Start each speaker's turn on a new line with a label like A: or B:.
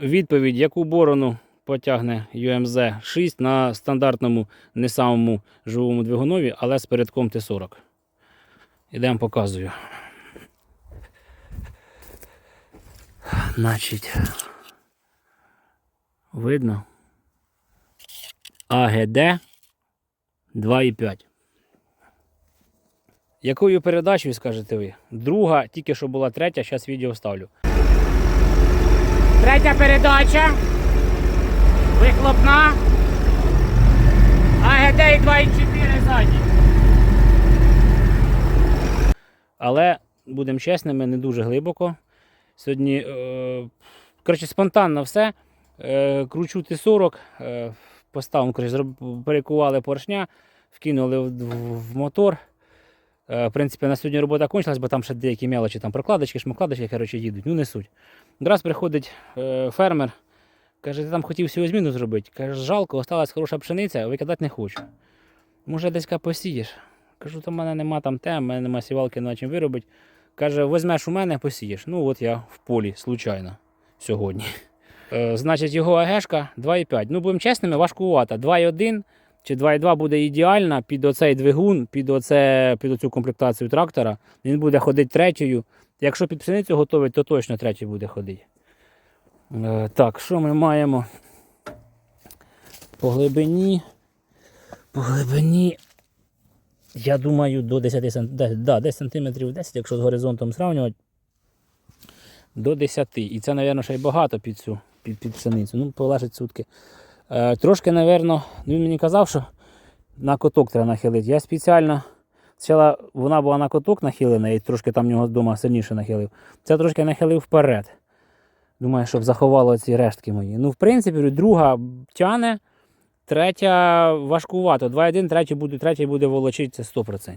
A: відповідь, яку борону потягне UMZ 6 на стандартному, не самому живому двигунові, але з передком Т40. Ідемо показую. Значить, видно. АГД 2,5. Якою передачею, скажете ви? Друга, тільки що була третя, зараз відео вставлю. Третя передача. Вихлопна. АГД і 2,4 задні. Але, будемо чесними, не дуже глибоко. Сьогодні, е, коротше, спонтанно все. Е, кручу Т-40, е, поставив, коротше, перекували поршня, вкинули в, в- в мотор. Е, в принципі, на сьогодні робота кончилась, бо там ще деякі мелочі, там прокладочки, шмакладочки, коротше, їдуть. Ну, не суть. Раз приходить е, фермер, каже, ти там хотів всього зміну зробити. Каже, жалко, осталась хороша пшениця, викидати не хочу. Може, десь посієш? Кажу, то в мене нема там тем, в мене нема сівалки на чим виробити. Каже, візьмеш у мене, посієш. Ну, от я в полі, случайно, сьогодні. Е, значить, його АГшка 2,5. Ну, будемо чесними, важкувата. 2,1 чи 2,2 буде ідеальна під оцей двигун, під, оце, під оцю комплектацію трактора. Він буде ходити третьою. Якщо під пшеницю готовить, то точно третій буде ходити. Е, так, що ми маємо? По глибині. По глибині. Я думаю, до 10 см, да, 10 сантиметрів 10, якщо з горизонтом зрівнювати. До 10. І це, мабуть, ще й багато під цю під, під пшеницю. Ну, полежить сутки. Е, трошки, мабуть, ну, він мені казав, що на коток треба нахилити. Я спеціально. Спочатку вона була на коток нахилена, і трошки там в нього вдома сильніше нахилив. Це трошки нахилив вперед. Думаю, щоб заховало ці рештки мої. Ну, в принципі, друга тяне, третя важкувато. 2-1, третій буде, третій буде волочитися 100%.